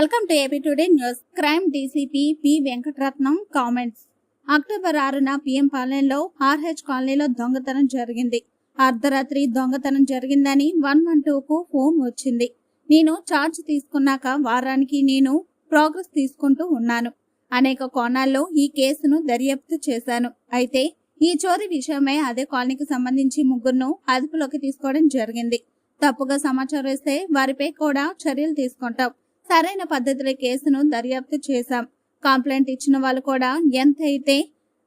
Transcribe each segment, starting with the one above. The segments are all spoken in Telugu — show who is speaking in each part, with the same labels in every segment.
Speaker 1: Welcome to AP today news crime DCP P Venkataratnam comments October ఆరున పిఎం పాలెంలో ఆర్హెచ్ కాలనీలో దొంగతనం జరిగింది. అర్ధరాత్రి దొంగతనం జరిగిందని వన్ వన్కు ఫోన్ వచ్చింది. నేను ఛార్జ్ తీసుకున్నాక వారానికి నేను ప్రోగ్రెస్ తీసుకుంటూ ఉన్నాను. అనేక కోణాల్లో ఈ కేసును దర్యాప్తు చేశాను. అయితే ఈ చోరీ విషయమై అదే కాలనీకి సంబంధించి ముగ్గురును అదుపులోకి తీసుకోవడం జరిగింది. తప్పుగా సమాచారం ఇస్తే వారిపై కూడా చర్యలు తీసుకుంటాం. సరైన పద్ధతిలో కేసును దర్యాప్తు చేశాం. కంప్లైంట్ ఇచ్చిన వాళ్ళు కూడా ఎంత అయితే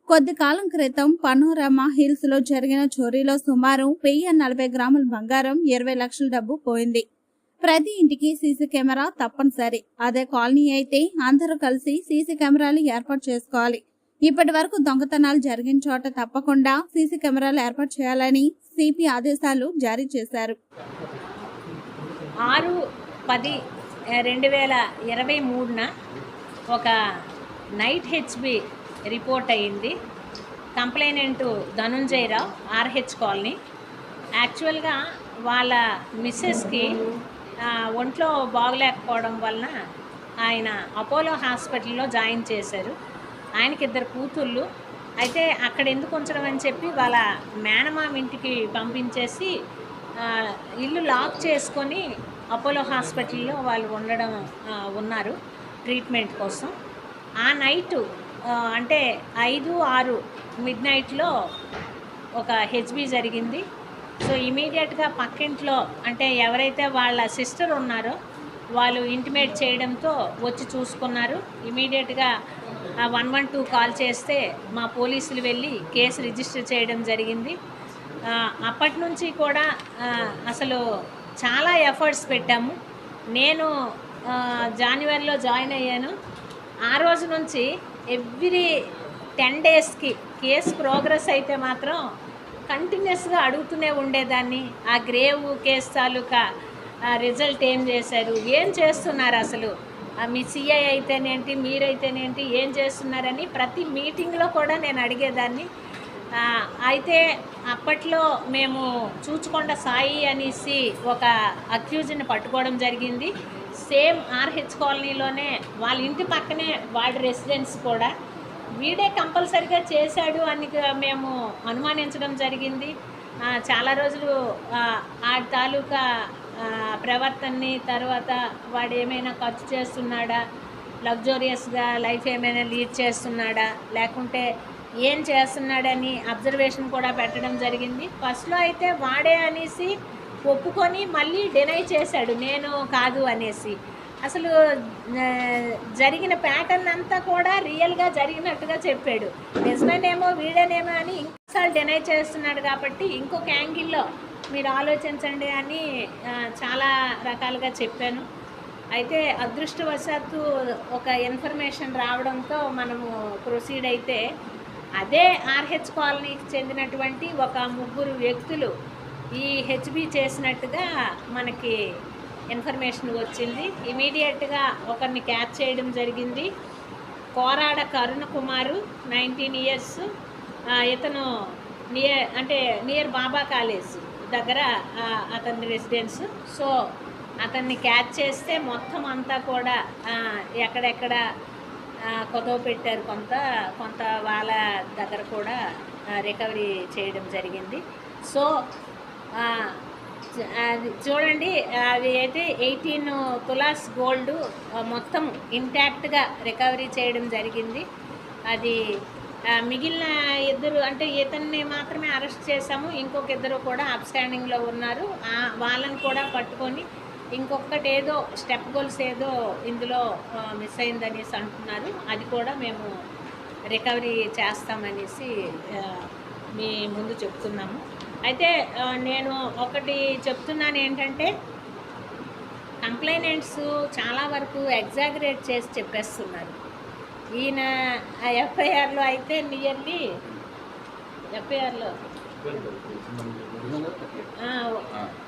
Speaker 1: కొద్ది కాలం క్రితం పనోరమా హిల్స్లో జరిగిన చోరీలో సుమారు వెయ్యి నలభై గ్రాముల బంగారం ఇరవై లక్షల డబ్బు పోయింది. ప్రతి ఇంటికి సీసీ కెమెరా తప్పనిసరి. అదే కాలనీ అయితే అందరూ కలిసి సీసీ కెమెరాలు ఏర్పాటు చేసుకోవాలి. ఇప్పటి వరకు దొంగతనాలు జరిగిన చోట తప్పకుండా సీసీ కెమెరాలు ఏర్పాటు చేయాలని సిపి ఆదేశాలు జారీ చేశారు.
Speaker 2: ఆరు పది రెండు వేల ఇరవై మూడున ఒక నైట్ హెచ్బి రిపోర్ట్ అయ్యింది. Complainant Dhanunjaya Rao RH colony. యాక్చువల్గా వాళ్ళ మిస్సెస్కి ఒంట్లో బాగలేకపోవడం వలన ఆయన అపోలో హాస్పిటల్లో జాయిన్ చేశారు. ఆయనకి ఇద్దరు కూతుళ్ళు. అయితే అక్కడ ఎందుకు ఉంచడం అని చెప్పి వాళ్ళ మేనమామ ఇంటికి పంపించేసి ఇల్లు లాక్ చేసుకొని అపోలో హాస్పిటల్లో వాళ్ళు ఉండడం ఉన్నారు ట్రీట్మెంట్ కోసం. ఆ నైటు అంటే ఐదు ఆరు మిడ్ నైట్లో ఒక హెచ్బి జరిగింది. సో ఇమీడియట్గా పక్కింట్లో అంటే ఎవరైతే వాళ్ళ సిస్టర్ ఉన్నారో వాళ్ళు ఇంటిమేట్ చేయడంతో వచ్చి చూసుకున్నారు. ఇమీడియట్గా వన్ వన్ టూ కాల్ చేస్తే మా పోలీసులు వెళ్ళి కేసు రిజిస్టర్ చేయడం జరిగింది. అప్పటి నుంచి కూడా అసలు చాలా ఎఫర్ట్స్ పెట్టాము. నేను జనవరిలో జాయిన్ అయ్యాను. ఆ రోజు నుంచి ఎవ్రీ టెన్ డేస్కి కేసు ప్రోగ్రెస్ అయితే మాత్రం కంటిన్యూస్గా అడుగుతూనే ఉండేదాన్ని. ఆ గ్రేవ్ కేసు తాలూకా రిజల్ట్ ఏం చేశారు? ఏం చేస్తున్నారు అసలు? మీ సిఐ అయితేనేంటి మీరైతేనేంటి ఏం చేస్తున్నారని ప్రతి మీటింగ్లో కూడా నేను అడిగేదాన్ని. అయితే అప్పట్లో మేము చూచుకొండ సాయి అనేసి ఒక అక్యూజ్ని పట్టుకోవడం జరిగింది. సేమ్ ఆర్హెచ్ కాలనీలోనే వాళ్ళ ఇంటి పక్కనే వాడి రెసిడెన్స్ కూడా. వీడే కంపల్సరిగా చేశాడు అని మేము అనుమానించడం జరిగింది. చాలా రోజులు ఆ, తాలూకా ప్రవర్తనని తర్వాత వాడు ఏమైనా ఖర్చు చేస్తున్నాడా? లగ్జోరియస్గా లైఫ్ ఏమైనా లీడ్ చేస్తున్నాడా? లేకుంటే ఏం చేస్తున్నాడని అబ్జర్వేషన్ కూడా పెట్టడం జరిగింది. ఫస్ట్లో అయితే వాడే అనేసి ఒప్పుకొని మళ్ళీ డినై చేశాడు. నేను కాదు అనేసి. అసలు జరిగిన ప్యాటర్న్ అంతా కూడా రియల్గా జరిగినట్టుగా చెప్పాడు. నిజమేనేమో వీడేనేమో అని ఇంకోసారి డినై చేస్తున్నాడు కాబట్టి ఇంకొక యాంగిల్లో మీరు ఆలోచించండి అని చాలా రకాలుగా చెప్పాను. అయితే అదృష్టవశాత్తు ఒక ఇన్ఫర్మేషన్ రావడంతో మనము ప్రొసీడ్ అయితే అదే ఆర్హెచ్ కాలనీకి చెందినటువంటి ఒక ముగ్గురు వ్యక్తులు ఈ హెచ్బి చేసినట్టుగా మనకి ఇన్ఫర్మేషన్ వచ్చింది. ఇమీడియట్గా ఒకరిని క్యాచ్ చేయడం జరిగింది. కోరాడ కరుణ కుమారు నైన్టీన్ ఇయర్స్ ఇతను నియర్ అంటే నియర్ బాబా కాలేజ్ దగ్గర అతని రెసిడెన్స్. సో అతన్ని క్యాచ్ చేస్తే మొత్తం అంతా కూడా ఎక్కడెక్కడ కొదవ పెట్టారు కొంత కొంత వాళ్ళ దగ్గర కూడా రికవరీ చేయడం జరిగింది. సో అది చూడండి అది అయితే ఎయిటీన్ తులాస్ గోల్డ్ మొత్తం ఇంటాక్ట్గా రికవరీ చేయడం జరిగింది. అది మిగిలిన ఇద్దరు అంటే ఇతన్ని మాత్రమే అరెస్ట్ చేశాము. ఇంకొక ఇద్దరు కూడా అప్స్టాండింగ్లో ఉన్నారు. వాళ్ళని కూడా పట్టుకొని ఇంకొకటి ఏదో స్టెప్ గోల్స్ ఏదో ఇందులో మిస్ అయిందనేసి అంటున్నారు. అది కూడా మేము రికవరీ చేస్తామనేసి మీ ముందు చెప్తున్నాము. అయితే నేను ఒకటి చెప్తున్నాను ఏంటంటే కంప్లైనెంట్స్ చాలా వరకు ఎగ్జాగరేట్ చేసి చెప్పేస్తున్నారు. ఈయన ఆ ఎఫ్ఐఆర్లో అయితే నియర్లీ ఎఫ్ఐఆర్లో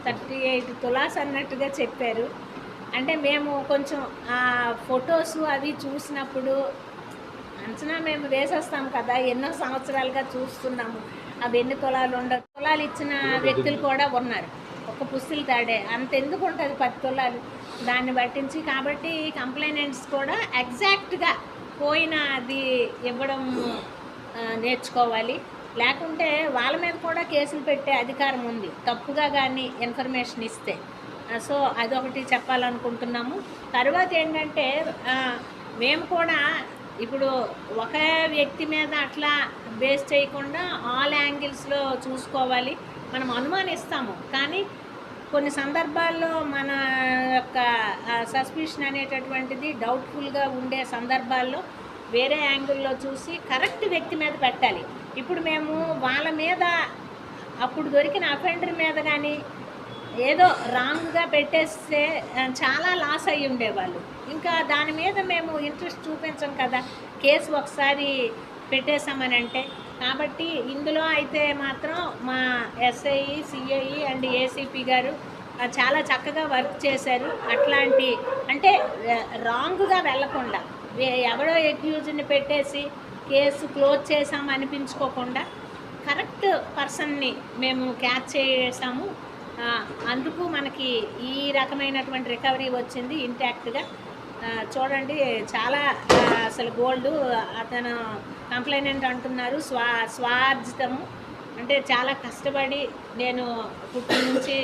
Speaker 2: థర్టీ ఎయిట్ తులాస్ అన్నట్టుగా చెప్పారు. అంటే మేము కొంచెం ఆ ఫొటోస్ అవి చూసినప్పుడు అంచనా మేము వేసేస్తాం కదా ఎన్నో సంవత్సరాలుగా చూస్తున్నాము. అవి ఎన్ని తులాలు ఉండవు తులాలు ఇచ్చిన వ్యక్తులు కూడా ఉన్నారు. ఒక పుస్తులు తాడే. అంత ఎందుకు ఉంటుంది పది తులాలు? దాన్ని పట్టించి కాబట్టి కంప్లైనెంట్స్ కూడా ఎగ్జాక్ట్గా పోయిన అది ఇవ్వడం నేర్చుకోవాలి. లేకుంటే వాళ్ళ మీద కూడా కేసులు పెట్టే అధికారం ఉంది. తప్పుగా కానీ ఇన్ఫర్మేషన్ ఇస్తే. సో అదొకటి చెప్పాలనుకుంటున్నాము. తర్వాత ఏంటంటే మేము కూడా ఇప్పుడు ఒక వ్యక్తి మీద అట్లా బేస్ చేయకుండా ఆల్ యాంగిల్స్లో చూసుకోవాలి. మనం అనుమానిస్తాము. కానీ కొన్ని సందర్భాల్లో మన యొక్క సస్పిషన్ అనేటటువంటిది డౌట్ఫుల్గా ఉండే సందర్భాల్లో వేరే యాంగిల్లో చూసి కరెక్ట్ వ్యక్తి మీద పెట్టాలి. ఇప్పుడు మేము వాళ్ళ మీద అప్పుడు దొరికిన అఫెండర్ మీద కానీ ఏదో రాంగ్గా పెట్టేస్తే చాలా లాస్ అయ్యి ఉండేవాళ్ళు. ఇంకా దాని మీద మేము ఇంట్రెస్ట్ చూపించం కదా. కేసు ఒకసారి పెట్టేశామని అంటే కాబట్టి ఇందులో అయితే మాత్రం మా ఎస్ఐ సిఐ అండ్ ఏసీపీ గారు చాలా చక్కగా వర్క్ చేశారు. అట్లాంటి అంటే రాంగ్గా వెళ్ళకుండా ఎవడో ఎక్యూజ్ని పెట్టేసి కేసు క్లోజ్ చేసాము అనిపించుకోకుండా కరెక్ట్ పర్సన్ని మేము క్యాచ్ చేసాము. అందుకు మనకి ఈ రకమైనటువంటి రికవరీ వచ్చింది ఇంటాక్ట్గా చూడండి చాలా అసలు గోల్డ్ అతను కంప్లైనెంట్ అంటున్నారు. స్వా స్వార్జితము అంటే చాలా కష్టపడి నేను పుట్టి నుంచి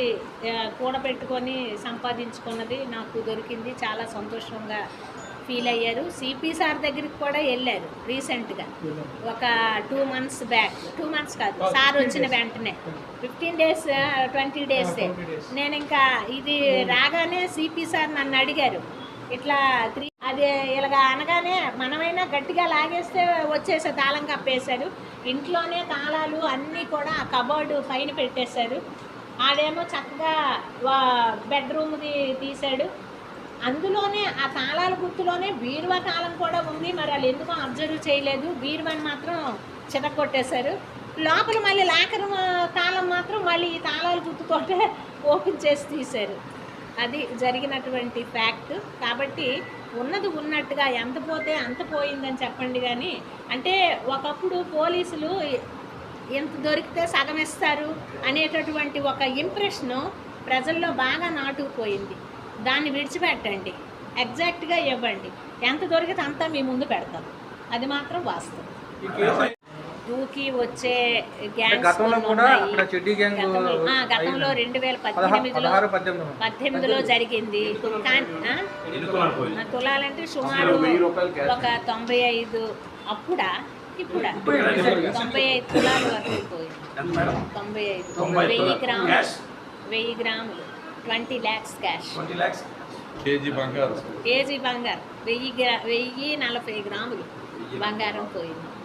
Speaker 2: కూడబెట్టుకొని సంపాదించుకున్నది నాకు దొరికింది. చాలా సంతోషంగా ఫీల్ అయ్యారు. సిపి సార్ దగ్గరికి కూడా వెళ్ళారు రీసెంట్గా. ఒక two months back. Two months కాదు సార్ వచ్చిన వెంటనే. Fifteen days twenty days. నేను ఇంకా ఇది రాగానే సిపి సార్ నన్ను అడిగారు. ఇట్లా త్రీ అది ఇలాగ అనగానే మనమైనా గట్టిగా లాగేస్తే వచ్చేసే తాళం కప్పేశారు. ఇంట్లోనే తాళాలు అన్నీ కూడా కబోర్డు పైన పెట్టేశారు. ఆడేమో చక్కగా బెడ్రూమ్ది తీశాడు. అందులోనే ఆ తాళాల గుర్తులోనే బీరువా తాళం కూడా ఉంది. మరి వాళ్ళు ఎందుకో అబ్జర్వ్ చేయలేదు. బీరువాని మాత్రం చితకొట్టేశారు లోపల మళ్ళీ లాకర్ తాళం మాత్రం మళ్ళీ ఈ తాళాల గుర్తుతోటే ఓపెన్ చేసి తీశారు. అది జరిగినటువంటి ఫ్యాక్ట్. కాబట్టి ఉన్నది ఉన్నట్టుగా ఎంత పోతే అంత పోయిందని చెప్పండి కానీ అంటే ఒకప్పుడు పోలీసులు ఎంత దొరికితే సగం ఇస్తారు అనేటటువంటి ఒక ఇంప్రెషను ప్రజల్లో బాగా నాటుకుపోయింది. దాన్ని విడిచిపెట్టండి. ఎగ్జాక్ట్గా ఇవ్వండి. ఎంత దొరికితే అంతా మీ ముందు పెడతాం. అది మాత్రం వాస్తవం. దూకి వచ్చే గ్యాంగ్స్
Speaker 3: గతంలో
Speaker 2: కొన్ని
Speaker 3: కూడా
Speaker 2: ఉన్నాయి.
Speaker 3: అక్కడ చెడ్డీ గ్యాంగ్
Speaker 2: గతంలో ఆ, గతంలో రెండు వేల పద్దెనిమిదిలో పద్దెనిమిదిలో జరిగింది. తులాలంటే సుమారు ఒక తొంభై ఐదు అప్పుడా? ఇప్పుడా? తొంభై ఐదు తులాల వరకు పోయింది. తొంభై ఐదు వెయ్యి గ్రాములు. వెయ్యి గ్రాములు. Twenty lakhs cash.
Speaker 4: కేజీ బంగారు.
Speaker 2: కేజీ బంగారం. వెయ్యి గ్రా వెయ్యి నలభై గ్రాములు. బంగారం. పోయింది.